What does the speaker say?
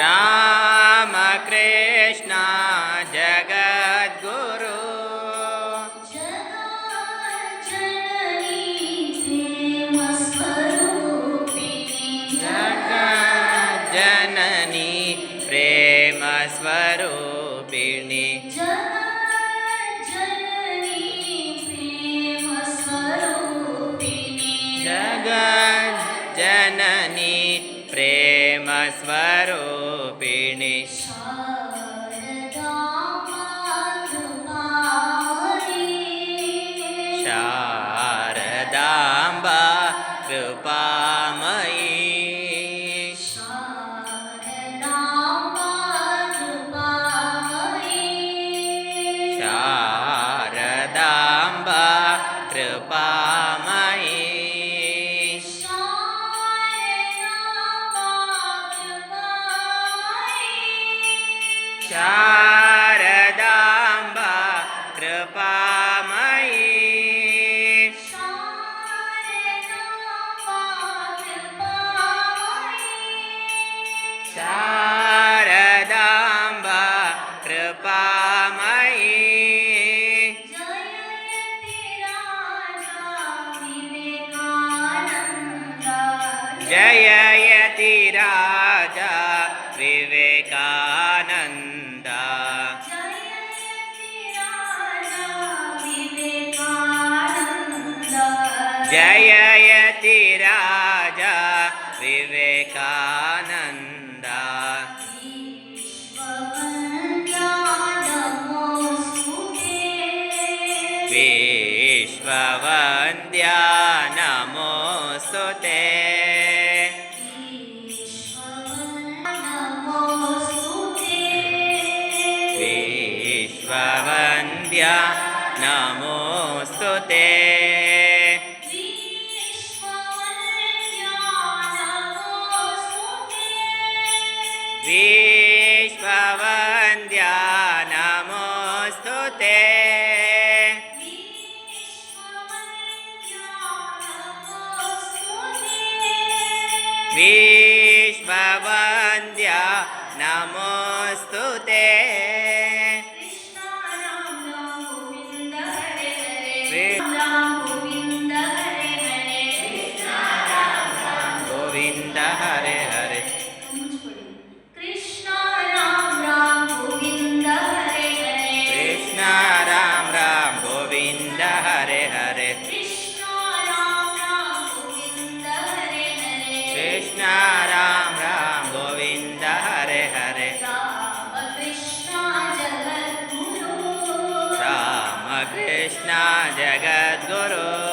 रामकृष्ण जगद्गुरु। जगज्जननी प्रेमस्वरूपिणि। जगज्जननी प्रेमस्वरूपिणि। शारदाम्बा कृपामयी। शारदाम्बा शारदाम्बा कृपामयी। शारदाम्बा कृपामयी। जययति राजा विवेकानन्द विवेकानन्द। विश्ववन्द्या नमोऽस्तु ते। विश्ववन्द्या नमोऽस्तु ते ते विश्ववन्द्या नमोऽस्तु ते कृष्ण राम राम गोविन्द हरे हरे राम कृष्ण जगद्गुरु